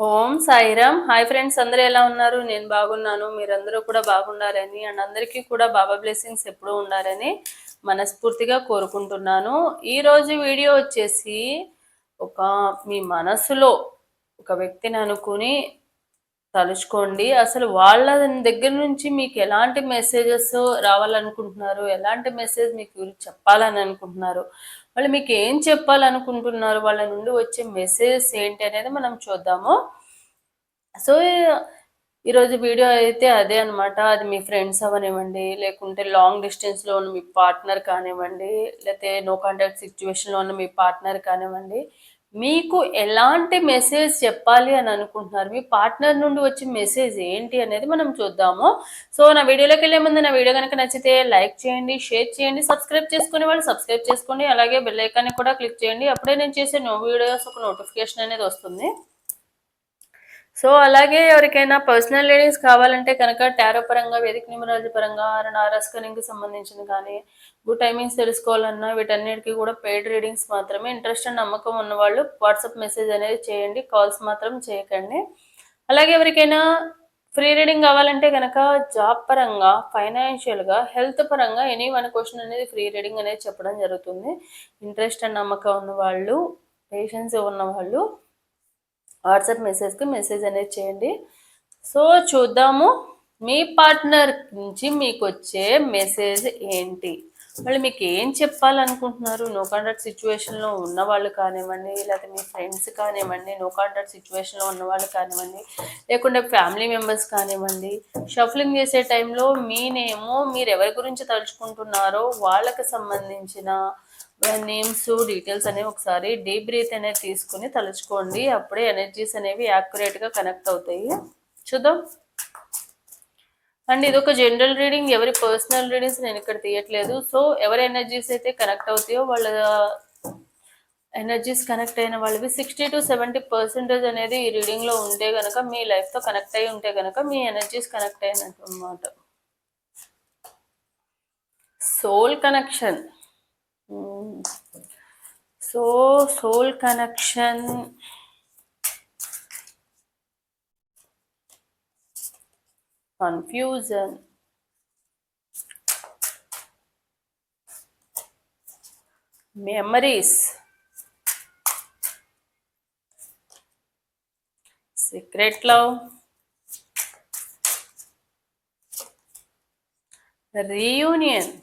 ఓం Sairam. Hi friends అందరూ ఎలా ఉన్నారు? నేను బాగున్నాను. మీరందరూ కూడా బాగుండాలని అండ్ అందరికీ కూడా బాబా బ్లెస్సింగ్స్ ఎప్పుడూ ఉండాలని మనస్ఫూర్తిగా కోరుకుంటున్నాను. ఈ రోజు వీడియో వచ్చేసి ఒక మీ మనసులో ఒక వ్యక్తిని అనుకుని తలుచుకోండి. అసలు వాళ్ళ దగ్గర నుంచి మీకు ఎలాంటి మెసేజెస్ రావాలనుకుంటున్నారు? ఎలాంటి మెసేజ్ మీకు చెప్పాలని అనుకుంటున్నారు? వాళ్ళు మీకు ఏం చెప్పాలనుకుంటున్నారు? వాళ్ళ నుండి వచ్చే మెసేజెస్ ఏంటి అనేది మనం చూద్దాము. సో ఈరోజు వీడియో అయితే అదే అనమాట అది మీ ఫ్రెండ్స్ అవనివ్వండి లేకుంటే లాంగ్ డిస్టెన్స్లో ఉన్న మీ పార్ట్నర్ కానివ్వండి లేకపోతే నో కాంటాక్ట్ సిచ్యువేషన్లో ఉన్న మీ పార్ట్నర్ కానివ్వండి. మీకు ఎలాంటి మెసేజ్ చెప్పాలి అని అనుకుంటున్నారు? మీ పార్ట్నర్ నుండి వచ్చే మెసేజ్ ఏంటి అనేది మనం చూద్దాము. సో నా వీడియోలోకి వెళ్ళే ముందు నా వీడియో కనుక నచ్చితే లైక్ చేయండి షేర్ చేయండి సబ్స్క్రైబ్ చేసుకునే వాళ్ళు సబ్స్క్రైబ్ చేసుకోండి. అలాగే బెల్ ఐకాన్ని కూడా క్లిక్ చేయండి. అప్పుడే నేను చేసే నో వీడియోస్ ఒక నోటిఫికేషన్ అనేది వస్తుంది. సో అలాగే ఎవరికైనా పర్సనల్ రీడింగ్స్ కావాలంటే కనుక టారో పరంగా వేదిక న్యూమరాలజీ పరంగా నారాస్కనింగ్కి సంబంధించింది కానీ గుడ్ టైమింగ్స్ తెలుసుకోవాలన్నా వీటన్నిటికీ కూడా పెయిడ్ రీడింగ్స్ మాత్రమే. ఇంట్రెస్ట్ అండ్ నమ్మకం ఉన్నవాళ్ళు వాట్సాప్ మెసేజ్ అనేది చేయండి కాల్స్ మాత్రం చేయకండి. అలాగే ఎవరికైనా ఫ్రీ రీడింగ్ కావాలంటే కనుక జాబ్ పరంగా ఫైనాన్షియల్గా హెల్త్ పరంగా ఎనీ వన్ క్వశ్చన్ అనేది ఫ్రీ రీడింగ్ అనేది చెప్పడం జరుగుతుంది. ఇంట్రెస్ట్ అండ్ నమ్మకం ఉన్న వాళ్ళు పేషెన్స్ ఉన్న వాళ్ళు వాట్సాప్ మెసేజ్కి మెసేజ్ అనేది చేయండి. సో చూద్దాము మీ పార్ట్నర్ నుంచి మీకు వచ్చే మెసేజ్ ఏంటి? వాళ్ళు మీకు ఏం చెప్పాలనుకుంటున్నారు? నో కాంటాక్ట్ సిచ్యువేషన్లో ఉన్న వాళ్ళు కానివ్వండి లేకపోతే మీ ఫ్రెండ్స్ కానివ్వండి నో కాంటాక్ట్ సిచ్యువేషన్లో ఉన్న వాళ్ళు కానివ్వండి లేకుంటే ఫ్యామిలీ మెంబర్స్ కానివ్వండి షఫలింగ్ చేసే టైంలో మీ నేమో మీరు ఎవరి గురించి తలుచుకుంటున్నారో వాళ్ళకి సంబంధించిన నేమ్స్ డీటెయిల్స్ అనేవి ఒకసారి డీప్ బ్రీత్ అనేది తీసుకుని తలుచుకోండి. అప్పుడే ఎనర్జీస్ అనేవి యాక్యురేట్గా కనెక్ట్ అవుతాయి. చూద్దాం. అండ్ ఇది ఒక జనరల్ రీడింగ్ ఎవరి పర్సనల్ రీడింగ్స్ నేను ఇక్కడ తీయట్లేదు. సో ఎవరి ఎనర్జీస్ అయితే కనెక్ట్ అవుతాయో వాళ్ళ ఎనర్జీస్ కనెక్ట్ అయిన వాళ్ళవి సిక్స్టీ టు సెవెంటీ పర్సెంటేజ్ అనేది ఈ రీడింగ్లో ఉంటే కనుక మీ లైఫ్తో కనెక్ట్ అయి ఉంటే కనుక మీ ఎనర్జీస్ కనెక్ట్ అయినట్టు అనమాట soul connection so soul connection confusion memories secret love reunion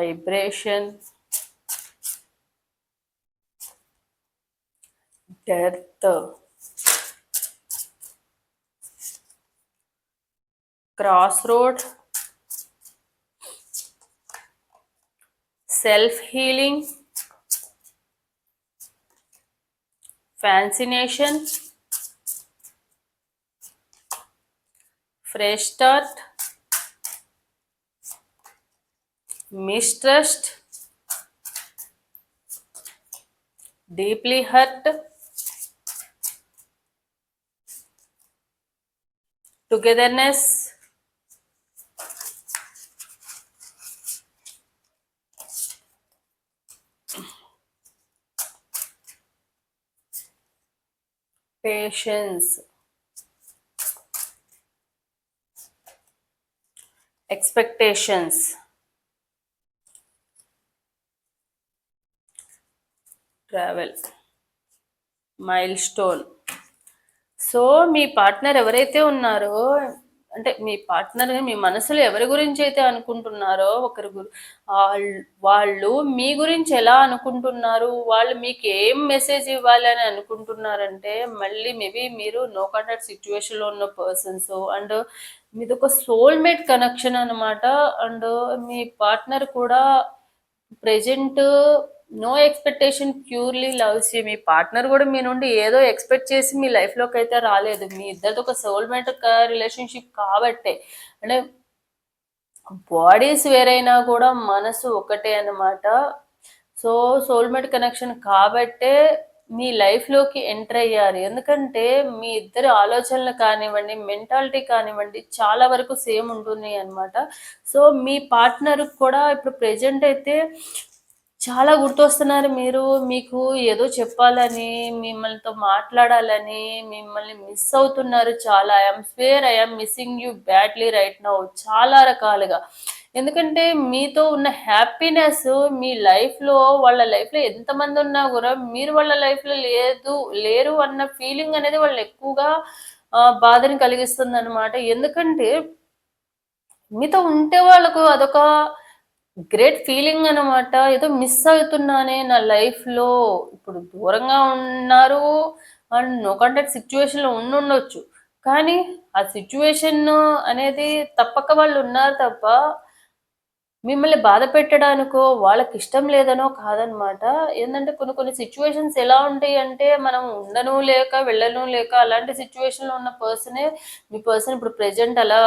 vibration, death, crossroad, self-healing, fascination, fresh start, mistrust, deeply hurt, togetherness, patience, expectations. Travel milestone so మీ partner ఎవరైతే ఉన్నారో అంటే మీ పార్ట్నర్ మీ మనసులో ఎవరి గురించి అయితే అనుకుంటున్నారో ఒకరి వాళ్ళు మీ గురించి ఎలా అనుకుంటున్నారు వాళ్ళు మీకు ఏం మెసేజ్ ఇవ్వాలి అని అనుకుంటున్నారంటే మళ్ళీ మేబీ మీరు నో కాంటాక్ట్ సిచ్యువేషన్లో ఉన్న పర్సన్స్ అండ్ మీది ఒక సోల్మేట్ కనెక్షన్ అనమాట అండ్ మీ పార్ట్నర్ కూడా present no expectation purely loves you me partner కూడా మీ నుండి ఏదో ఎక్స్పెక్ట్ చేసి మీ లైఫ్లోకి అయితే రాలేదు. మీ ఇద్దరితో ఒక సోల్మేట్ రిలేషన్షిప్ కాబట్టే. అంటే బాడీస్ వేరైనా కూడా మనసు ఒకటే అనమాట సో సోల్మేట్ కనెక్షన్ కాబట్టే మీ లైఫ్లోకి ఎంటర్ అయ్యారు. ఎందుకంటే మీ ఇద్దరి ఆలోచనలు కానివ్వండి మెంటాలిటీ కానివ్వండి చాలా వరకు సేమ్ ఉంటున్నాయి అనమాట సో మీ పార్ట్నర్ కూడా ఇప్పుడు ప్రజెంట్ అయితే చాలా గుర్తొస్తున్నారు మీరు. మీకు ఏదో చెప్పాలని మిమ్మల్నితో మాట్లాడాలని మిమ్మల్ని మిస్ అవుతున్నారు చాలా. I'm swear I'm missing you badly right now చాలా రకాలుగా. ఎందుకంటే మీతో ఉన్న హ్యాపీనెస్ మీ లైఫ్లో వాళ్ళ లైఫ్లో ఎంతమంది ఉన్నా కూడా మీరు వాళ్ళ లైఫ్లో లేదు లేరు అన్న ఫీలింగ్ అనేది వాళ్ళు ఎక్కువగా బాధని కలిగిస్తుంది అనమాట ఎందుకంటే మీతో ఉంటే వాళ్ళకు అదొక గ్రేట్ ఫీలింగ్ అనమాట ఏదో మిస్ అవుతున్నానే నా లైఫ్లో ఇప్పుడు దూరంగా ఉన్నారు. అండ్ నో కాంటాక్ట్ సిచ్యువేషన్లో ఉండుండొచ్చు కానీ ఆ సిచ్యువేషన్ అనేది తప్పక వాళ్ళు ఉన్నారు తప్ప మిమ్మల్ని బాధ పెట్టడానికో వాళ్ళకి ఇష్టం లేదనో కాదనమాట ఏంటంటే కొన్ని కొన్ని సిచ్యువేషన్స్ ఎలా ఉంటాయి అంటే మనం ఉండను లేక వెళ్ళను లేక అలాంటి సిచ్యువేషన్లో ఉన్న పర్సనే మీ పర్సన్ ఇప్పుడు ప్రెజెంట్ అలా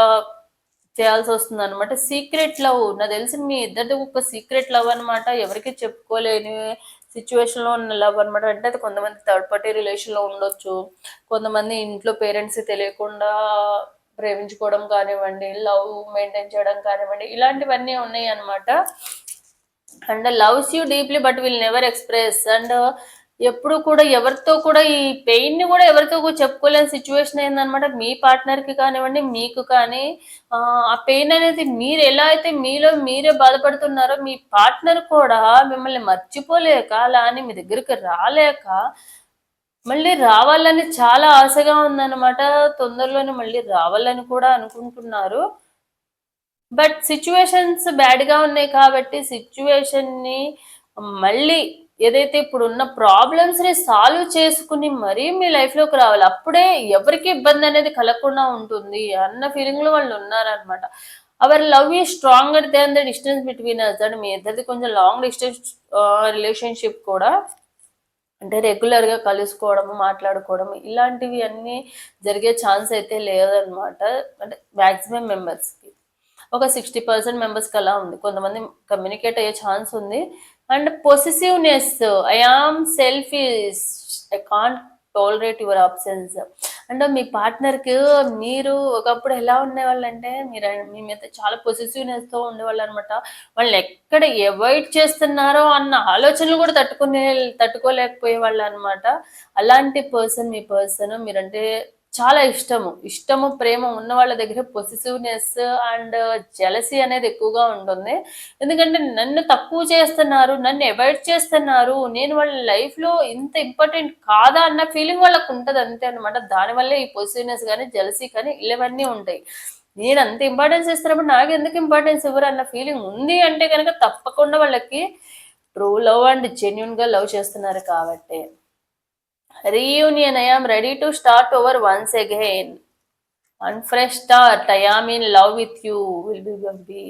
చేయాల్సి వస్తుంది అనమాట సీక్రెట్ లవ్ నాకు తెలిసి మీ ఇద్దరిది ఒక సీక్రెట్ లవ్ అనమాట ఎవరికి చెప్పుకోలేని సిచ్యువేషన్లో ఉన్న లవ్ అనమాట అంటే అది కొంతమంది థర్డ్ పార్టీ రిలేషన్లో ఉండొచ్చు. కొంతమంది ఇంట్లో పేరెంట్స్ తెలియకుండా ప్రేమించుకోవడం కానివ్వండి లవ్ మెయింటైన్ చేయడం కానివ్వండి ఇలాంటివన్నీ ఉన్నాయి అనమాట and loves you deeply but will never express and ఎప్పుడు కూడా ఎవరితో కూడా ఈ పెయిన్ని కూడా ఎవరితో కూడా చెప్పుకోలేని సిచ్యువేషన్ అయిందనమాట మీ పార్ట్నర్కి కానివ్వండి మీకు కానీ. ఆ ఆ పెయిన్ అనేది మీరు ఎలా అయితే మీలో మీరే బాధపడుతున్నారో మీ పార్ట్నర్ కూడా మిమ్మల్ని మర్చిపోలేక అలా అని మీ దగ్గరికి రాలేక మళ్ళీ రావాలని చాలా ఆశగా ఉందన్నమాట. తొందరలోనే మళ్ళీ రావాలని కూడా అనుకుంటున్నారు. బట్ సిచ్యువేషన్స్ బ్యాడ్గా ఉన్నాయి కాబట్టి సిచ్యువేషన్ని మళ్ళీ ఏదైతే ఇప్పుడు ఉన్న ప్రాబ్లమ్స్ని సాల్వ్ చేసుకుని మరీ మీ లైఫ్లోకి రావాలి అప్పుడే ఎవరికి ఇబ్బంది అనేది కలగకుండా ఉంటుంది అన్న ఫీలింగ్లో వాళ్ళు ఉన్నారనమాట our love is stronger than the distance between us and మీ ఇద్దరిది కొంచెం లాంగ్ డిస్టెన్స్ రిలేషన్షిప్ కూడా అంటే రెగ్యులర్గా కలుసుకోవడము మాట్లాడుకోవడం ఇలాంటివి అన్నీ జరిగే ఛాన్స్ అయితే లేదనమాట అంటే మ్యాక్సిమం మెంబర్స్కి ఒక సిక్స్టీ పర్సెంట్ మెంబర్స్కి అలా ఉంది. కొంతమంది కమ్యూనికేట్ అయ్యే ఛాన్స్ ఉంది. And possessiveness I am selfish I can't tolerate your options అంటే మీ పార్ట్నర్కి మీరు ఒకప్పుడు ఎలా ఉండేవాళ్ళు అంటే మీరు మీ మీద చాలా పొసిసివ్నెస్తో ఉండేవాళ్ళు అనమాట వాళ్ళని ఎక్కడ అవాయిడ్ చేస్తున్నారో అన్న ఆలోచనలు కూడా తట్టుకునే తట్టుకోలేకపోయే వాళ్ళు అనమాట అలాంటి పర్సన్ మీ పర్సన్ మీరంటే చాలా ఇష్టము. ఇష్టము ప్రేమ ఉన్న వాళ్ళ దగ్గర పొసిసివ్నెస్ అండ్ జెలసీ అనేది ఎక్కువగా ఉంటుంది. ఎందుకంటే నన్ను తక్కువ చేస్తున్నారు నన్ను అవాయిడ్ చేస్తున్నారు నేను వాళ్ళ లైఫ్లో ఇంత ఇంపార్టెంట్ కాదా అన్న ఫీలింగ్ వాళ్ళకు ఉంటుంది అంతే అనమాట దానివల్లే ఈ పొసిసివ్నెస్ కానీ జెలసీ కానీ ఇలావన్నీ ఉంటాయి. నేను అంత ఇంపార్టెన్స్ ఇస్తున్నప్పుడు నాకు ఎందుకు ఇంపార్టెన్స్ ఇవ్వరు అన్న ఫీలింగ్ ఉంది అంటే కనుక తప్పకుండా వాళ్ళకి ట్రూ లవ్ అండ్ జెన్యున్గా లవ్ చేస్తున్నారు కాబట్టి. Reunion i am ready to start over once again. And fresh start i am in love with you will be be.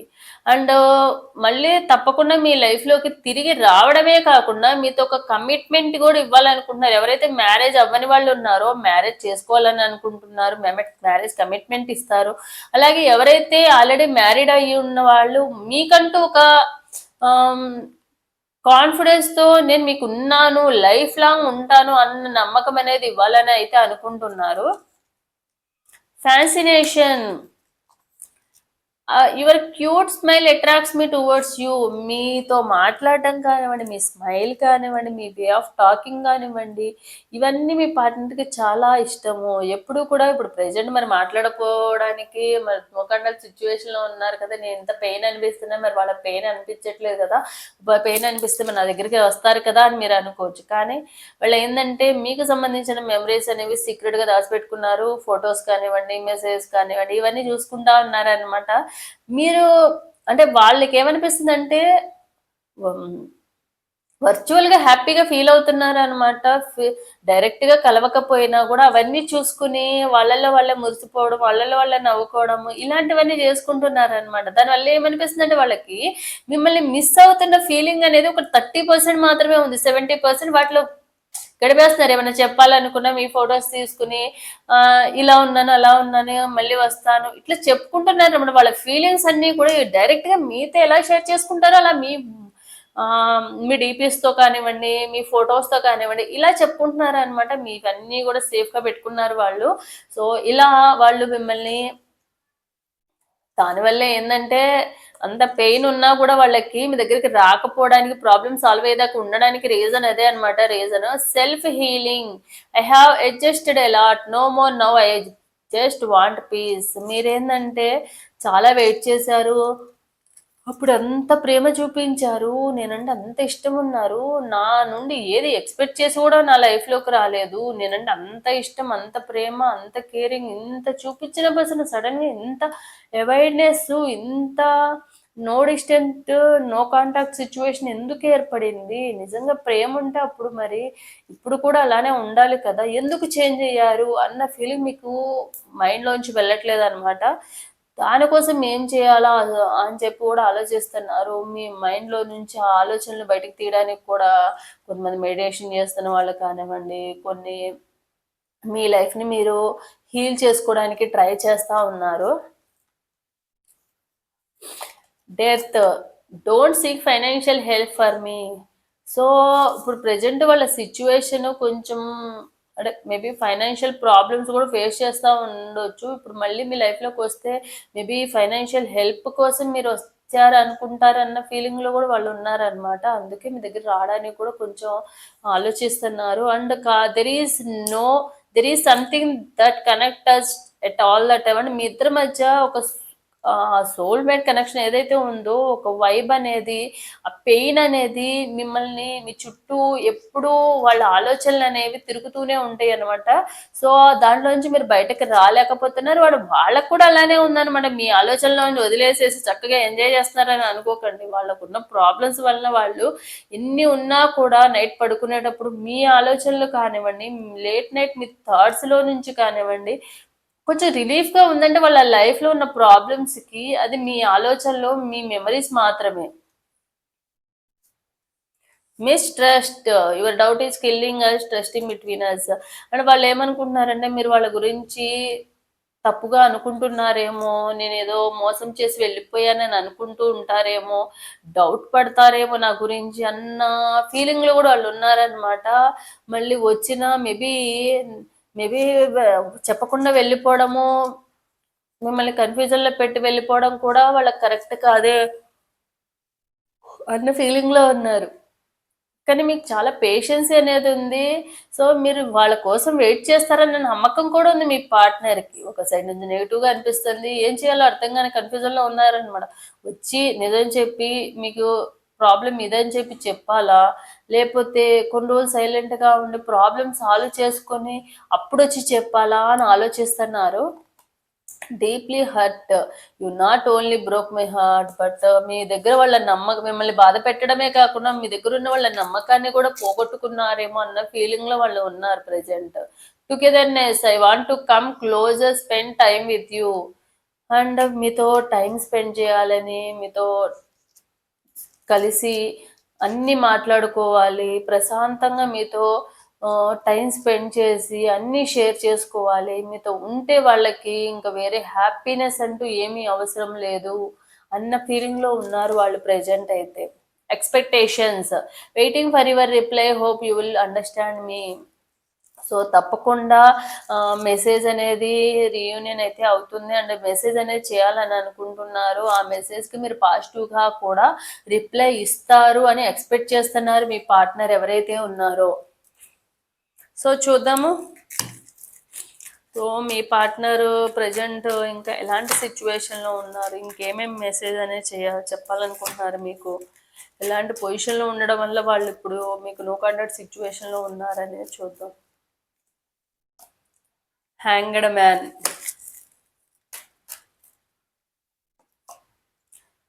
And uh, మళ్ళీ తప్పకుండా మీ లైఫ్లోకి తిరిగి రావడమే కాకుండా మీతో ఒక కమిట్మెంట్ కూడా ఇవ్వాలనుకుంటున్నారు. ఎవరైతే మ్యారేజ్ అవ్వని వాళ్ళు ఉన్నారో మ్యారేజ్ చేసుకోవాలని అనుకుంటున్నారు మ్యారేజ్ కమిట్మెంట్ ఇస్తారు. అలాగే ఎవరైతే ఆల్రెడీ మ్యారీడ్ అయ్యి ఉన్న వాళ్ళు మీకంటూ ఒక um, కాన్ఫిడెన్స్తో నేను మీకు ఉన్నాను లైఫ్ లాంగ్ ఉంటాను అన్న నమ్మకం అనేది ఇవ్వాలని అయితే అనుకుంటున్నారు. Fascination your cute smile attracts me towards you మీతో మాట్లాడటం కానివ్వండి మీ స్మైల్ కానివ్వండి మీ వే ఆఫ్ టాకింగ్ కానివ్వండి ఇవన్నీ మీ పార్ట్నర్కి చాలా ఇష్టము. ఎప్పుడు కూడా ఇప్పుడు ప్రెజెంట్ మరి మాట్లాడుకోవడానికి మరి ముఖండ సిచ్యువేషన్లో ఉన్నారు కదా నేను ఎంత పెయిన్ అనిపిస్తున్నా మరి వాళ్ళ పెయిన్ అనిపించట్లేదు కదా పెయిన్ అనిపిస్తే మరి నా దగ్గరికి వస్తారు కదా అని మీరు అనుకోవచ్చు. కానీ వాళ్ళు ఏంటంటే మీకు సంబంధించిన మెమరీస్ అనేవి సీక్రెట్గా దాచిపెట్టుకున్నారు. ఫొటోస్ కానివ్వండి మెసేజ్ కానివ్వండి ఇవన్నీ చూసుకుంటా ఉన్నారనమాట మీరు అంటే వాళ్ళకి ఏమనిపిస్తుంది అంటే వర్చువల్గా హ్యాపీగా ఫీల్ అవుతున్నారు అనమాట డైరెక్ట్గా కలవకపోయినా కూడా అవన్నీ చూసుకుని వాళ్ళల్లో వాళ్ళే మురిసిపోవడం వాళ్ళల్లో వాళ్ళే నవ్వుకోవడం ఇలాంటివన్నీ చేసుకుంటున్నారు అనమాట దానివల్ల ఏమనిపిస్తుంది అంటే వాళ్ళకి మిమ్మల్ని మిస్ అవుతున్న ఫీలింగ్ అనేది ఒక థర్టీ పర్సెంట్ మాత్రమే ఉంది. సెవెంటీ పర్సెంట్ వాటిలో గడిపేస్తున్నారు. ఏమైనా చెప్పాలనుకున్నా మీ ఫొటోస్ తీసుకుని ఇలా ఉన్నాను అలా ఉన్నాను మళ్ళీ వస్తాను ఇట్లా చెప్పుకుంటున్నారు. అనమాట వాళ్ళ ఫీలింగ్స్ అన్నీ కూడా డైరెక్ట్గా మీతో ఎలా షేర్ చేసుకుంటారో అలా మీ మీ డీపీస్తో కానివ్వండి మీ ఫొటోస్తో కానివ్వండి ఇలా చెప్పుకుంటున్నారు అనమాట మీవన్నీ కూడా సేఫ్గా పెట్టుకున్నారు వాళ్ళు. సో ఇలా వాళ్ళు మిమ్మల్ని దానివల్ల ఏంటంటే అంత పెయిన్ ఉన్నా కూడా వాళ్ళకి మీ దగ్గరికి రాకపోవడానికి ప్రాబ్లమ్ సాల్వ్ అయ్యేదాకా ఉండడానికి రీజన్ అదే అనమాట reason self healing I have adjusted lot no more no I just want peace మీరేందంటే చాలా వెయిట్ చేశారు. అప్పుడు అంత ప్రేమ చూపించారు. నేనంటే అంత ఇష్టం ఉన్నారు నా నుండి ఏది ఎక్స్పెక్ట్ చేసి కూడా నా లైఫ్లోకి రాలేదు. నేనంటే అంత ఇష్టం అంత ప్రేమ అంత కేరింగ్ ఇంత చూపించిన పర్సన్ సడన్గా ఇంత అవేర్నెస్ ఇంత no distant no contact situation ఎందుకు ఏర్పడింది? నిజంగా ప్రేమ ఉంటే అప్పుడు మరి ఇప్పుడు కూడా అలానే ఉండాలి కదా? ఎందుకు చేంజ్ అయ్యారు? అన్న ఫీలింగ్ మీకు మైండ్లోంచి వెళ్ళట్లేదు అనమాట దానికోసం ఏం చేయాలా అని చెప్పి కూడా ఆలోచిస్తున్నారు. మీ మైండ్లో నుంచి ఆ ఆలోచనలు బయటకు తీయడానికి కూడా కొంతమంది మెడిటేషన్ చేస్తున్న వాళ్ళు కానివ్వండి కొన్ని మీ లైఫ్ని మీరు హీల్ చేసుకోవడానికి ట్రై చేస్తూ ఉన్నారు. Death. Don't seek financial help for me. So ఇప్పుడు ప్రజెంట్ వాళ్ళ సిచ్యువేషన్ కొంచెం అంటే మేబీ ఫైనాన్షియల్ ప్రాబ్లమ్స్ కూడా ఫేస్ చేస్తూ ఉండొచ్చు. ఇప్పుడు మళ్ళీ మీ లైఫ్లోకి వస్తే మేబీ ఫైనాన్షియల్ హెల్ప్ కోసం మీరు వచ్చారు అనుకుంటారన్న ఫీలింగ్లో కూడా వాళ్ళు ఉన్నారనమాట అందుకే మీ దగ్గర రావడానికి కూడా కొంచెం ఆలోచిస్తున్నారు. అండ్ కా there is no there is something that connect us at all that అంటే మీ ఇద్దరి మధ్య ఒక సోల్ మేట్ కనెక్షన్ ఏదైతే ఉందో ఒక వైబ్ అనేది ఆ పెయిన్ అనేది మిమ్మల్ని మీ చుట్టూ ఎప్పుడూ వాళ్ళ ఆలోచనలు అనేవి తిరుగుతూనే ఉంటాయి అనమాట సో దాంట్లో నుంచి మీరు బయటకు రాలేకపోతున్నారు. వాడు వాళ్ళకు కూడా అలానే ఉందన్నమాట. మీ ఆలోచనలో వదిలేసేసి చక్కగా ఎంజాయ్ చేస్తున్నారని అనుకోకండి. వాళ్ళకున్న ప్రాబ్లమ్స్ వలన వాళ్ళు ఎన్ని ఉన్నా కూడా నైట్ పడుకునేటప్పుడు మీ ఆలోచనలు కానివ్వండి లేట్ నైట్ మీ థాట్స్లో నుంచి కానివ్వండి కొంచెం రిలీఫ్గా ఉందంటే వాళ్ళ లైఫ్లో ఉన్న ప్రాబ్లమ్స్కి అది మీ ఆలోచనలో మీ మెమరీస్ మాత్రమే. Mistrust your doubt is killing us trusting between us అంటే వాళ్ళు ఏమనుకుంటున్నారంటే మీరు వాళ్ళ గురించి తప్పుగా అనుకుంటున్నారేమో నేను ఏదో మోసం చేసి వెళ్ళిపోయానని అనుకుంటూ ఉంటారేమో డౌట్ పడతారేమో నా గురించి అన్న ఫీలింగ్లో కూడా వాళ్ళు ఉన్నారనమాట మళ్ళీ వచ్చిన మేబీ మేబీ చెప్పకుండా వెళ్ళిపోవడము మిమ్మల్ని కన్ఫ్యూజన్లో పెట్టి వెళ్ళిపోవడం కూడా వాళ్ళకి కరెక్ట్ కాదే అన్న ఫీలింగ్లో ఉన్నారు. కానీ మీకు చాలా పేషెన్స్ అనేది ఉంది. సో మీరు వాళ్ళ కోసం వెయిట్ చేస్తారని నమ్మకం కూడా ఉంది మీ పార్ట్నర్కి ఒక సైడ్ నుంచి నెగిటివ్గా అనిపిస్తుంది. ఏం చేయాలో అర్థం కానీ కన్ఫ్యూజన్లో ఉన్నారనమాట వచ్చి నిజం చెప్పి మీకు ప్రాబ్లం ఇదని చెప్పి చెప్పాలా? లేకపోతే కొన్ని రోజులు సైలెంట్గా ఉండి ప్రాబ్లమ్ సాల్వ్ చేసుకొని అప్పుడు వచ్చి చెప్పాలా అని ఆలోచిస్తున్నారు? Deeply hurt you not only broke my heart but మీ దగ్గర వాళ్ళ నమ్మకం మిమ్మల్ని బాధ పెట్టడమే కాకుండా మీ దగ్గర ఉన్న వాళ్ళ నమ్మకాన్ని కూడా పోగొట్టుకున్నారేమో అన్న ఫీలింగ్లో వాళ్ళు ఉన్నారు present togetherness I want to come closer spend time with you and మీతో టైం స్పెండ్ చేయాలని మీతో కలిసి అన్నీ మాట్లాడుకోవాలి ప్రశాంతంగా మీతో టైం స్పెండ్ చేసి అన్నీ షేర్ చేసుకోవాలి. మీతో ఉంటే వాళ్ళకి ఇంకా వేరే హ్యాపీనెస్ అంటూ ఏమీ అవసరం లేదు అన్న ఫీలింగ్లో ఉన్నారు వాళ్ళు ప్రజెంట్ అయితే. Expectations. Waiting for your reply. Hope you will understand me so తప్పకుండా మెసేజ్ అనేది రీయూనియన్ అయితే అవుతుంది. అండ్ మెసేజ్ అనేది చేయాలని అనుకుంటున్నారు. ఆ మెసేజ్కి మీరు పాజిటివ్గా కూడా రిప్లై ఇస్తారు అని ఎక్స్పెక్ట్ చేస్తున్నారు మీ పార్ట్నర్ ఎవరైతే ఉన్నారో. సో చూద్దాము. సో మీ పార్ట్నర్ ప్రజెంట్ ఇంకా ఎలాంటి సిచ్యువేషన్లో ఉన్నారు? ఇంకేమేమి మెసేజ్ అనేది చేయాలి చెప్పాలనుకుంటున్నారు మీకు? ఎలాంటి పొజిషన్లో ఉండడం వల్ల వాళ్ళు ఇప్పుడు మీకు నో కాంటాక్ట్ సిచ్యువేషన్లో ఉన్నారనేది చూద్దాం. Hanged man.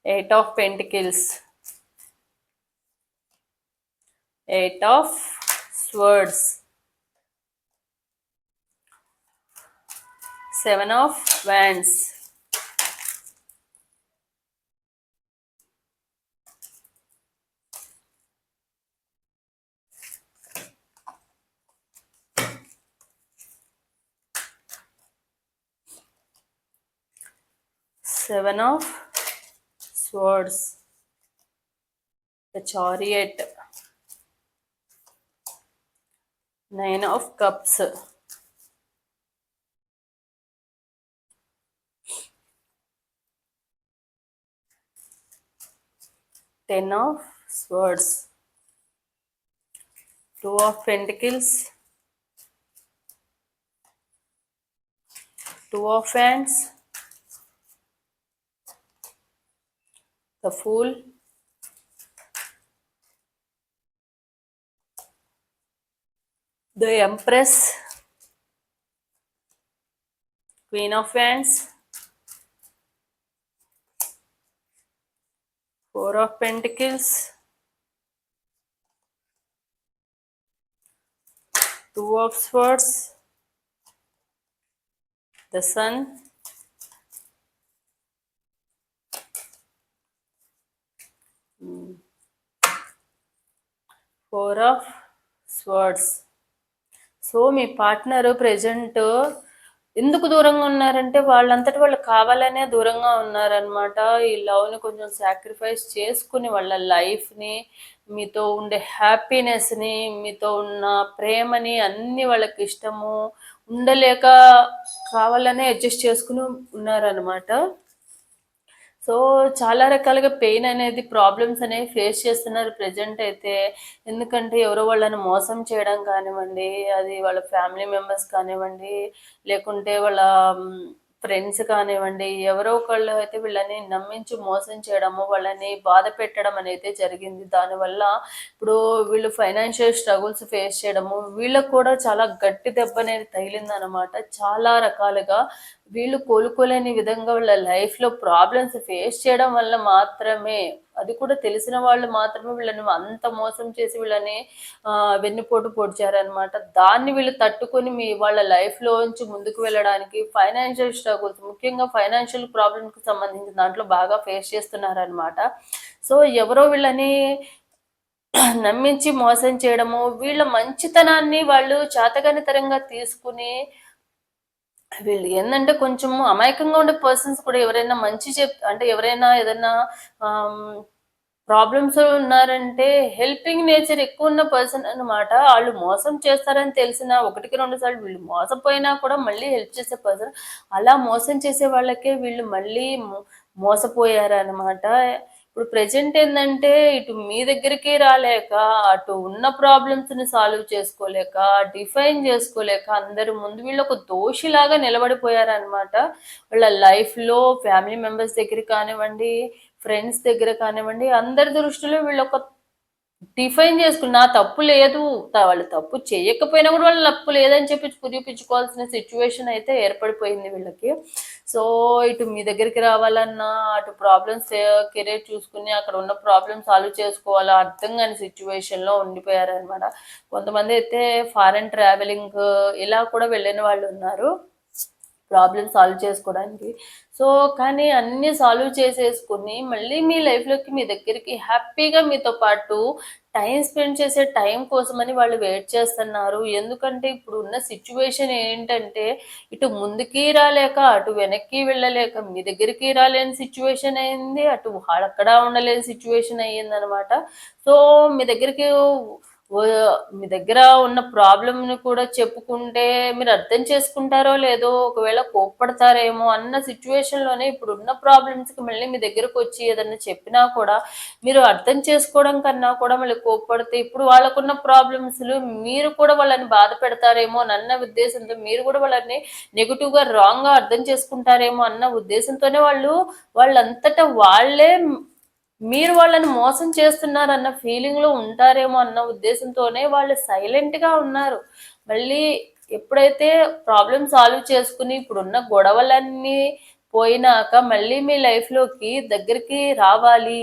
Eight of pentacles. Eight of swords. Seven of wands seven of swords. The chariot. Nine of cups. Ten of swords. Two of pentacles. Two of hands the fool, the empress queen of wands four of pentacles two of swords the sun four of swords so me partner present ఎందుకు దూరంగా ఉన్నారంటే వాళ్ళంతటి వాళ్ళు కావాలనే దూరంగా ఉన్నారనమాట ఈ లవ్ని కొంచెం సాక్రిఫైస్ చేసుకుని వాళ్ళ లైఫ్ని మీతో ఉండే హ్యాపీనెస్ని మీతో ఉన్న ప్రేమని అన్ని వాళ్ళకి ఇష్టము ఉండలేక కావాలనే అడ్జస్ట్ చేసుకుని ఉన్నారనమాట సో చాలా రకాలుగా పెయిన్ అనేది ప్రాబ్లమ్స్ అనేవి ఫేస్ చేస్తున్నారు ప్రజెంట్ అయితే. ఎందుకంటే ఎవరో వాళ్ళని మోసం చేయడం కానివ్వండి అది వాళ్ళ ఫ్యామిలీ మెంబర్స్ కానివ్వండి లేకుంటే వాళ్ళ ఫ్రెండ్స్ కానివ్వండి ఎవరో ఒకళ్ళు అయితే వీళ్ళని నమ్మించి మోసం చేయడము వాళ్ళని బాధ పెట్టడం అనేది జరిగింది. దానివల్ల ఇప్పుడు వీళ్ళు ఫైనాన్షియల్ స్ట్రగుల్స్ ఫేస్ చేయడము వీళ్ళకు కూడా చాలా గట్టి దెబ్బ అనేది తగిలిందనమాట. చాలా రకాలుగా వీళ్ళు కోలుకోలేని విధంగా వాళ్ళ లైఫ్లో ప్రాబ్లమ్స్ ఫేస్ చేయడం వల్ల మాత్రమే అది కూడా తెలిసిన వాళ్ళు మాత్రమే వీళ్ళని అంత మోసం చేసి వీళ్ళని వెన్నుపోటు పొడిచారనమాట దాన్ని వీళ్ళు తట్టుకొని మీ వాళ్ళ లైఫ్లోంచి ముందుకు వెళ్ళడానికి ఫైనాన్షియల్ స్ట్రగుల్స్ ముఖ్యంగా ఫైనాన్షియల్ ప్రాబ్లమ్కి సంబంధించిన దాంట్లో బాగా ఫేస్ చేస్తున్నారనమాట సో ఎవరో వీళ్ళని నమ్మించి మోసం చేయడము వీళ్ళ మంచితనాన్ని వాళ్ళు చాతగానితరంగా తీసుకుని వీళ్ళు ఏంటంటే కొంచెము అమాయకంగా ఉండే పర్సన్స్ కూడా ఎవరైనా మంచి చెప్ అంటే ఎవరైనా ఏదైనా ప్రాబ్లమ్స్ ఉన్నారంటే హెల్పింగ్ నేచర్ ఎక్కువ ఉన్న పర్సన్ అనమాట వాళ్ళు మోసం చేస్తారని తెలిసిన ఒకటికి రెండు సార్లు వీళ్ళు మోసపోయినా కూడా మళ్ళీ హెల్ప్ చేసే పర్సన్ అలా మోసం చేసే వాళ్ళకే వీళ్ళు మళ్ళీ మోసపోయారనమాట ఇప్పుడు ప్రజెంట్ ఏంటంటే ఇటు మీ దగ్గరికి రాలేక అటు ఉన్న ప్రాబ్లమ్స్ని సాల్వ్ చేసుకోలేక డిఫైన్ చేసుకోలేక అందరూ ముందు వీళ్ళు ఒక దోషిలాగా నిలబడిపోయారనమాట వాళ్ళ లైఫ్లో ఫ్యామిలీ మెంబర్స్ దగ్గర కానివ్వండి ఫ్రెండ్స్ దగ్గర కానివ్వండి అందరి దృష్టిలో వీళ్ళు ఒక డిఫైన్ చేసుకుని నా తప్పు లేదు. వాళ్ళు తప్పు చేయకపోయినా కూడా వాళ్ళు తప్పు లేదని చెప్పి కుదిపించుకోవాల్సిన సిచ్యువేషన్ అయితే ఏర్పడిపోయింది వీళ్ళకి. సో ఇటు మీ దగ్గరికి రావాలన్నా అటు ప్రాబ్లమ్స్ కెరీర్ చూసుకుని అక్కడ ఉన్న ప్రాబ్లమ్స్ సాల్వ్ చేసుకోవాలా అర్థం కాని సిచ్యువేషన్లో ఉండిపోయారనమాట కొంతమంది అయితే ఫారెన్ ట్రావెలింగ్ ఇలా కూడా వెళ్ళిన వాళ్ళు ఉన్నారు. ప్రాబ్లమ్ సాల్వ్ చేసుకోవడానికి. సో కానీ అన్నీ సాల్వ్ చేసేసుకుని మళ్ళీ మీ లైఫ్లోకి మీ దగ్గరికి హ్యాపీగా మీతో పాటు టైం స్పెండ్ చేసే టైం కోసమని వాళ్ళు వెయిట్ చేస్తున్నారు. ఎందుకంటే ఇప్పుడు ఉన్న సిచ్యువేషన్ ఏంటంటే ఇటు ముందుకి రాలేక అటు వెనక్కి వెళ్ళలేక మీ దగ్గరికి రాలేని సిచ్యువేషన్ అయింది అటు అక్కడ ఉండలేని సిచ్యువేషన్ అయ్యిందనమాట. సో మీ దగ్గరికి మీ దగ్గర ఉన్న ప్రాబ్లమ్ని కూడా చెప్పుకుంటే మీరు అర్థం చేసుకుంటారో లేదో ఒకవేళ కోప్పడతారేమో అన్న సిచ్యువేషన్లోనే ఇప్పుడు ఉన్న ప్రాబ్లమ్స్కి మళ్ళీ మీ దగ్గరకు వచ్చి ఏదన్నా చెప్పినా కూడా మీరు అర్థం చేసుకోవడం కన్నా కూడా మళ్ళీ కోప్పడితే ఇప్పుడు వాళ్ళకున్న ప్రాబ్లమ్స్లు మీరు కూడా వాళ్ళని బాధ పెడతారేమో అన్న ఉద్దేశంతో మీరు కూడా వాళ్ళని నెగిటివ్గా రాంగ్గా అర్థం చేసుకుంటారేమో అన్న ఉద్దేశంతోనే వాళ్ళు వాళ్ళంతటా వాళ్ళే మీరు వాళ్ళని మోసం చేస్తున్నారన్న ఫీలింగ్లో ఉంటారేమో అన్న ఉద్దేశంతోనే వాళ్ళు సైలెంట్గా ఉన్నారు. మళ్ళీ ఎప్పుడైతే ప్రాబ్లమ్ సాల్వ్ చేసుకుని ఇప్పుడున్న గొడవలన్నీ పోయినాక మళ్ళీ మీ లైఫ్లోకి దగ్గరికి రావాలి.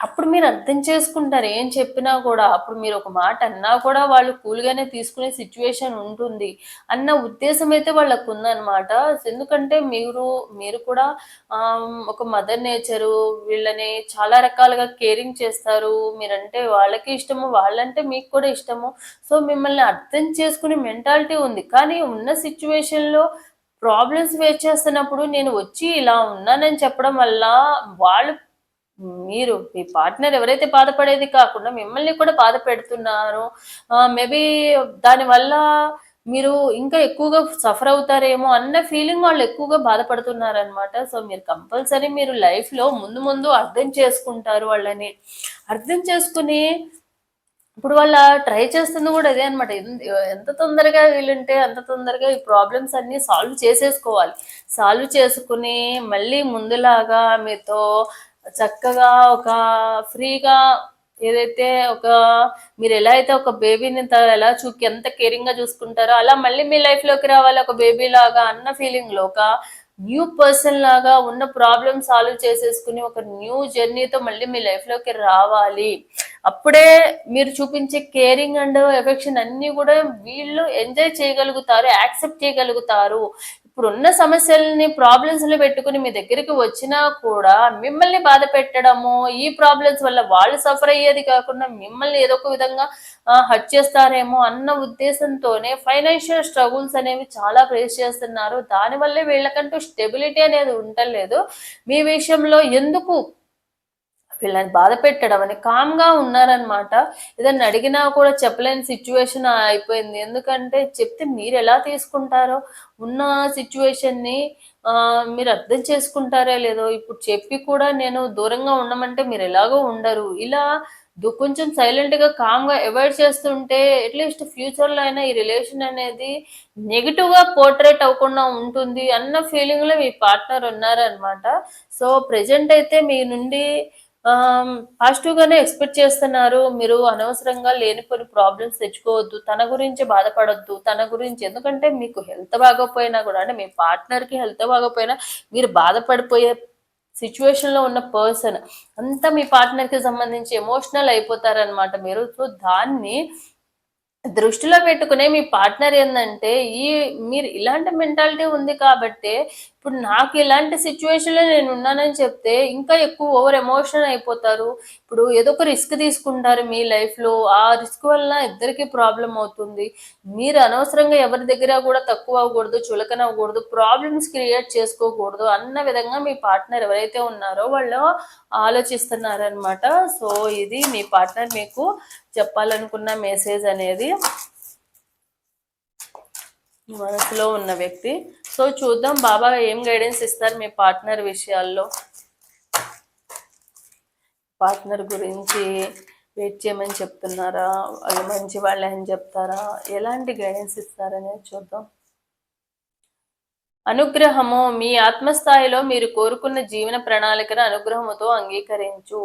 అప్పుడు మీరు అర్థం చేసుకుంటారు. ఏం చెప్పినా కూడా అప్పుడు మీరు ఒక మాట అన్నా కూడా వాళ్ళు కూల్గానే తీసుకునే సిచ్యువేషన్ ఉంటుంది. అన్న ఉద్దేశం అయితే వాళ్ళకు ఉందన్నమాట. ఎందుకంటే మీరు మీరు కూడా ఒక మదర్ నేచరు వీళ్ళని చాలా రకాలుగా కేరింగ్ చేస్తారు. మీరంటే వాళ్ళకి ఇష్టము వాళ్ళంటే మీకు కూడా ఇష్టము. సో మిమ్మల్ని అర్థం చేసుకునే మెంటాలిటీ ఉంది. కానీ ఉన్న సిచ్యువేషన్లో ప్రాబ్లమ్స్ ఫేస్ చేస్తున్నప్పుడు నేను వచ్చి ఇలా ఉన్నానని చెప్పడం వల్ల వాళ్ళు మీరు మీ పార్ట్నర్ ఎవరైతే బాధపడేది కాకుండా మిమ్మల్ని కూడా బాధ పెడుతున్నారు మేబీ దానివల్ల మీరు ఇంకా ఎక్కువగా సఫర్ అవుతారేమో అన్న ఫీలింగ్ వాళ్ళు ఎక్కువగా బాధపడుతున్నారనమాట సో మీరు కంపల్సరీ మీరు లైఫ్లో ముందు ముందు అర్థం చేసుకుంటారు వాళ్ళని. అర్థం చేసుకుని ఇప్పుడు వాళ్ళ ట్రై చేస్తుంది కూడా అదే అనమాట ఎంత తొందరగా వీలుంటే అంత తొందరగా ఈ ప్రాబ్లమ్స్ అన్ని సాల్వ్ చేసేసుకోవాలి. సాల్వ్ చేసుకుని మళ్ళీ ముందులాగా మీతో చక్కగా ఒక ఫ్రీగా ఏదైతే ఒక మీరు ఎలా అయితే ఒక బేబీని ఎలా చూకి ఎంత కేరింగ్గా చూసుకుంటారో అలా మళ్ళీ మీ లైఫ్లోకి రావాలి ఒక బేబీ లాగా అన్న ఫీలింగ్లో ఒక న్యూ పర్సన్ లాగా ఉన్న ప్రాబ్లమ్ సాల్వ్ చేసేసుకుని ఒక న్యూ జర్నీతో మళ్ళీ మీ లైఫ్లోకి రావాలి. అప్పుడే మీరు చూపించే కేరింగ్ అండ్ ఎఫెక్షన్ అన్ని కూడా వీళ్ళు ఎంజాయ్ చేయగలుగుతారు యాక్సెప్ట్ చేయగలుగుతారు. ఇప్పుడున్న సమస్యల్ని ప్రాబ్లమ్స్లో పెట్టుకుని మీ దగ్గరికి వచ్చినా కూడా మిమ్మల్ని బాధ పెట్టడము ఈ ప్రాబ్లమ్స్ వల్ల వాళ్ళు సఫర్ అయ్యేది కాకుండా మిమ్మల్ని ఏదో ఒక విధంగా హట్ చేస్తారేమో అన్న ఉద్దేశంతోనే ఫైనాన్షియల్ స్ట్రగుల్స్ అనేవి చాలా ఫేస్ చేస్తున్నారు. దానివల్లే వీళ్ళకంటూ స్టెబిలిటీ అనేది ఉండలేదు. మీ విషయంలో ఎందుకు వీళ్ళని బాధ పెట్టడం అని కామ్గా ఉన్నారనమాట ఏదన్నా అడిగినా కూడా చెప్పలేని సిచ్యువేషన్ అయిపోయింది. ఎందుకంటే చెప్తే మీరు ఎలా తీసుకుంటారో ఉన్న సిచ్యువేషన్ని మీరు అర్థం చేసుకుంటారో లేదో ఇప్పుడు చెప్పి కూడా నేను దూరంగా ఉండమంటే మీరు ఎలాగో ఉండరు. ఇలా కొంచెం సైలెంట్గా కామ్గా అవాయిడ్ చేస్తుంటే అట్లీస్ట్ ఫ్యూచర్లో అయినా ఈ రిలేషన్ అనేది నెగిటివ్గా పోర్ట్రేట్ అవ్వకుండా ఉంటుంది అన్న ఫీలింగ్లో మీ పార్ట్నర్ ఉన్నారనమాట సో ప్రజెంట్ అయితే మీ నుండి పాజిటివ్ గానే ఎక్స్పెక్ట్ చేస్తున్నారు. మీరు అనవసరంగా లేనిపోని ప్రాబ్లమ్స్ తెచ్చుకోవద్దు. తన గురించి బాధపడొద్దు. తన గురించి ఎందుకంటే మీకు హెల్త్ బాగోపోయినా కూడా అంటే మీ పార్ట్నర్కి హెల్త్ బాగోపోయినా మీరు బాధపడిపోయే సిచ్యువేషన్లో ఉన్న పర్సన్ అంతా మీ పార్ట్నర్కి సంబంధించి ఎమోషనల్ అయిపోతారనమాట మీరు. సో దాన్ని దృష్టిలో పెట్టుకునే మీ పార్ట్నర్ ఏంటంటే ఈ మీరు ఇలాంటి మెంటాలిటీ ఉంది కాబట్టి ఇప్పుడు నాకు ఇలాంటి సిచ్యువేషన్లో నేను ఉన్నానని చెప్తే ఇంకా ఎక్కువ ఓవర్ ఎమోషనల్ అయిపోతారు. ఇప్పుడు ఏదో ఒక రిస్క్ తీసుకుంటారు మీ లైఫ్లో ఆ రిస్క్ వల్ల ఇద్దరికి ప్రాబ్లం అవుతుంది. మీరు అనవసరంగా ఎవరి దగ్గర కూడా తక్కువ అవ్వకూడదు చులకన అవ్వకూడదు ప్రాబ్లమ్స్ క్రియేట్ చేసుకోకూడదు అన్న విధంగా మీ పార్ట్నర్ ఎవరైతే ఉన్నారో వాళ్ళు ఆలోచిస్తున్నారనమాట సో ఇది మీ పార్ట్నర్ మీకు చెప్పాలనుకున్న మెసేజ్ అనేది మనసులో ఉన్న వ్యక్తి సో చూద్దాం బాబా ఏం గైడెన్స్ ఇస్తారు మీ పార్ట్నర్ విషయాల్లో. పార్ట్నర్ గురించి వెయిట్ చేయమని చెప్తున్నారా? వాళ్ళు మంచి వాళ్ళే అని చెప్తారా? ఎలాంటి గైడెన్స్ ఇస్తారనేది చూద్దాం. అనుగ్రహము మీ ఆత్మస్థాయిలో మీరు కోరుకున్న జీవన ప్రణాళికను అనుగ్రహముతో అంగీకరించు.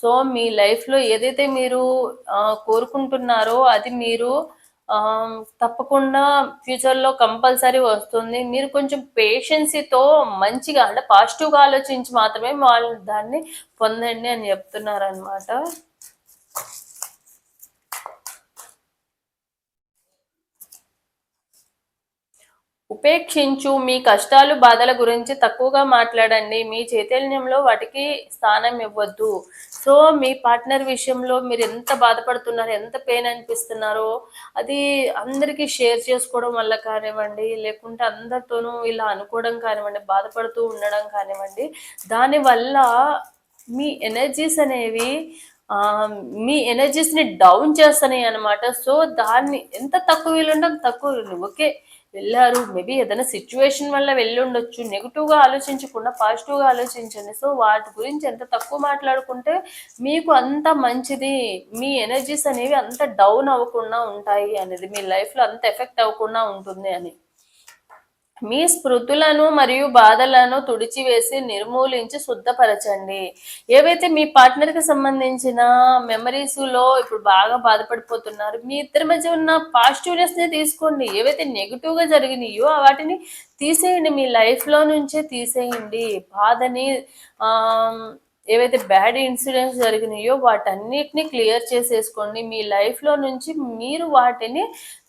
సో మీ లైఫ్లో ఏదైతే మీరు కోరుకుంటున్నారో అది మీరు తప్పకుండా ఫ్యూచర్లో కంపల్సరీ వస్తుంది. మీరు కొంచెం పేషెన్సీతో మంచిగా అంటే పాజిటివ్గా ఆలోచించి మాత్రమే వాళ్ళు దాన్ని పొందండి అని చెప్తున్నారనమాట ఉపేక్షించు. మీ కష్టాలు బాధల గురించి తక్కువగా మాట్లాడండి. మీ చైతన్యంలో వాటికి స్థానం ఇవ్వద్దు. సో మీ పార్ట్నర్ విషయంలో మీరు ఎంత బాధపడుతున్నారు ఎంత పెయిన్ అనిపిస్తున్నారో అది అందరికీ షేర్ చేసుకోవడం వల్ల కానివ్వండి లేకుంటే అందరితోనూ ఇలా అనుకోవడం కానివ్వండి బాధపడుతూ ఉండడం కానివ్వండి దానివల్ల మీ ఎనర్జీస్ అనేవి మీ ఎనర్జీస్ని డౌన్ చేస్తున్నాయి అనమాట సో దాన్ని ఎంత తక్కువ వీలుంటే తక్కువ ఓకే వెళ్ళారు. మేబీ ఏదైనా సిచ్యువేషన్ వల్ల వెళ్ళి ఉండొచ్చు నెగిటివ్గా ఆలోచించకుండా పాజిటివ్గా ఆలోచించండి. సో వాటి గురించి ఎంత తక్కువ మాట్లాడుకుంటే మీకు అంత మంచిది. మీ ఎనర్జీస్ అనేవి అంత డౌన్ అవ్వకుండా ఉంటాయి అనేది మీ లైఫ్లో అంత ఎఫెక్ట్ అవ్వకుండా ఉంటుంది అని. మీ స్మృతులను మరియు బాధలను తుడిచివేసి నిర్మూలించి శుద్ధపరచండి. ఏవైతే మీ పార్ట్నర్కి సంబంధించిన మెమరీస్లో ఇప్పుడు బాగా బాధపడిపోతున్నారు మీ ఇద్దరి మధ్య ఉన్న పాజిటివ్నెస్ని తీసుకోండి. ఏవైతే నెగిటివ్గా జరిగినాయో వాటిని తీసేయండి. మీ లైఫ్లో నుంచే తీసేయండి. బాధని ఏవైతే బ్యాడ్ ఇన్సిడెంట్స్ జరిగినాయో వాటన్నిటిని క్లియర్ చేసేసుకోండి. మీ లైఫ్లో నుంచి మీరు వాటిని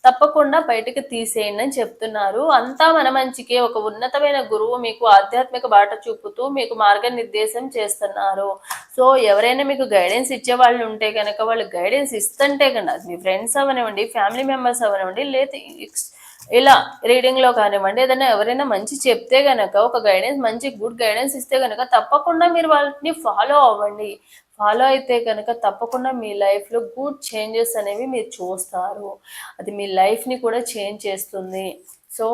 తప్పకుండా బయటకు తీసేయండి అని చెప్తున్నారు. అంతా మన మంచికే. ఒక ఉన్నతమైన గురువు మీకు ఆధ్యాత్మిక బాట చూపుతూ మీకు మార్గనిర్దేశం చేస్తున్నారు. సో ఎవరైనా మీకు గైడెన్స్ ఇచ్చే వాళ్ళు ఉంటే కనుక వాళ్ళు గైడెన్స్ ఇస్తుంటే కనుక మీ ఫ్రెండ్స్ అవనివ్వండి ఫ్యామిలీ మెంబర్స్ అవనివ్వండి లేదా ఇలా రీడింగ్లో కానివ్వండి ఏదైనా ఎవరైనా మంచి చెప్తే గనక ఒక గైడెన్స్ మంచి గుడ్ గైడెన్స్ ఇస్తే గనక తప్పకుండా మీరు వాళ్ళని ఫాలో అవ్వండి. ఫాలో అయితే కనుక తప్పకుండా మీ లైఫ్లో గుడ్ చేంజెస్ అనేవి మీరు చూస్తారు. అది మీ లైఫ్ని కూడా చేంజ్ చేస్తుంది. సో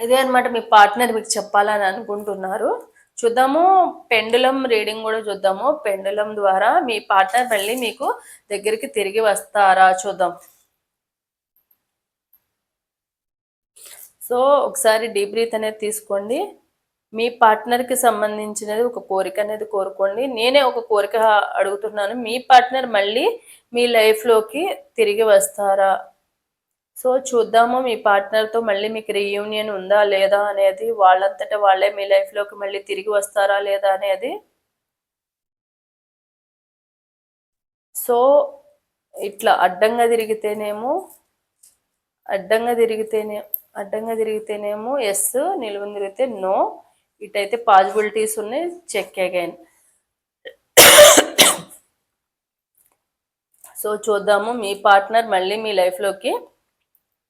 ఇదే అనమాట మీ పార్ట్నర్ మీకు చెప్పాలని అనుకుంటున్నారు. చూద్దాము పెండులం రీడింగ్ కూడా చూద్దాము. పెండులం ద్వారా మీ పార్ట్నర్ మళ్ళీ మీకు దగ్గరికి తిరిగి వస్తారా చూద్దాం. సో ఒకసారి డీప్ బ్రీత్ అనేది తీసుకోండి. మీ పార్ట్నర్కి సంబంధించినది ఒక కోరిక అనేది కోరుకోండి. నేనే ఒక కోరిక అడుగుతున్నాను. మీ పార్ట్నర్ మళ్ళీ మీ లైఫ్లోకి తిరిగి వస్తారా? సో చూద్దాము మీ పార్ట్నర్తో మళ్ళీ మీకు రీయూనియన్ ఉందా లేదా అనేది వాళ్ళంతటా వాళ్ళే మీ లైఫ్లోకి మళ్ళీ తిరిగి వస్తారా లేదా అనేది. సో ఇట్లా అడ్డంగా తిరిగితేనేమో అడ్డంగా తిరిగితేనే అడ్డంగా తిరిగితేనేమో ఎస్ నిలువుని తిరిగితే నో ఇటైతే పాజిబిలిటీస్ ఉన్నాయి చెక్ అగైన్ సో చూద్దాము మీ పార్ట్నర్ మళ్ళీ మీ లైఫ్లోకి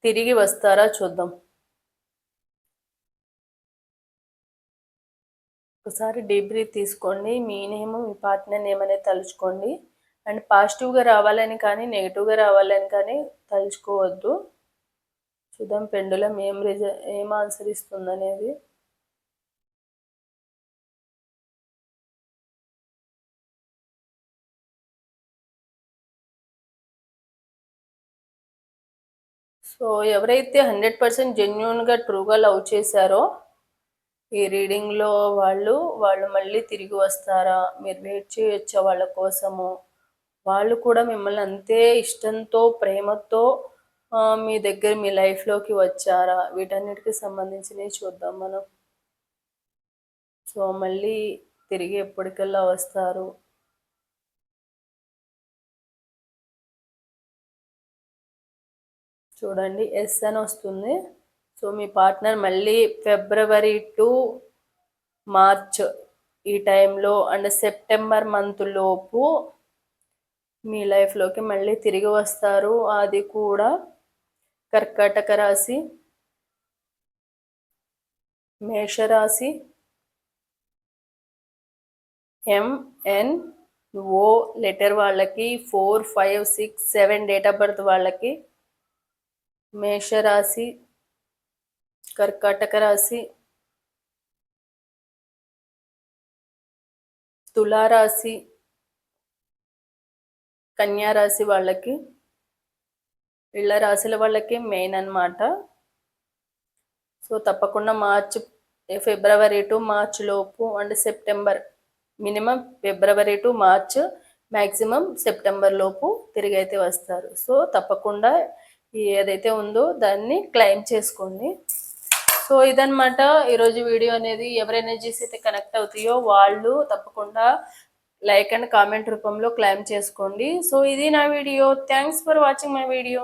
తిరిగి వస్తారా చూద్దాం. ఒకసారి డీప్ బ్రీత్ తీసుకోండి మీ నేమ్ మీ పార్ట్నర్ నేమ్ అనేది తలుచుకోండి. అండ్ పాజిటివ్గా రావాలని కానీ నెగిటివ్గా రావాలని కానీ తలుచుకోవద్దు. చూద్దాం పెండులం ఏం రిజ ఏం ఆన్సర్ ఇస్తుంది అనేది సో ఎవరైతే హండ్రెడ్ పర్సెంట్ జెన్యున్గా ట్రూగా లవ్ చేశారో ఈ రీడింగ్లో వాళ్ళు వాళ్ళు మళ్ళీ తిరిగి వస్తారా? మీరు వెయిట్ చేయొచ్చా వాళ్ళ కోసము? వాళ్ళు కూడా మిమ్మల్ని అంతే ఇష్టంతో ప్రేమతో మీ దగ్గర మీ లైఫ్లోకి వచ్చారా? వీటన్నిటికి సంబంధించినవి చూద్దాం మనం. సో మళ్ళీ తిరిగి ఎప్పటికల్లా వస్తారు. చూడండి ఎస్ అని వస్తుంది. సో మీ పార్ట్నర్ మళ్ళీ ఫిబ్రవరి టు మార్చ్ ఈ టైంలో అండ్ సెప్టెంబర్ మంత్ లోపు మీ లైఫ్లోకి మళ్ళీ తిరిగి వస్తారు. అది కూడా కర్కాటక రాశి మేషరాశి ఎంఎన్ ఓ లెటర్ వాళ్ళకి four five six seven date of birth వాళ్ళకి మేషరాశి కర్కాటక రాశి తులారాశి కన్యారాశి వాళ్ళకి ఇళ్ళ రాశుల వాళ్ళకి మెయిన్ అనమాట సో తప్పకుండా మార్చ్ ఫిబ్రవరి టు మార్చ్ లోపు and September minimum February to March maximum September లోపు తిరిగి అయితే వస్తారు. సో తప్పకుండా ఏదైతే ఉందో దాన్ని క్లైమ్ చేసుకోండి. సో ఇదనమాట ఈరోజు వీడియో అనేది ఎవరు ఎనర్జీస్ అయితే కనెక్ట్ అవుతాయో వాళ్ళు తప్పకుండా లైక్ అండ్ కామెంట్ రూపంలో క్లైమ్ చేసుకోండి. సో ఇది నా video. Thanks for watching my video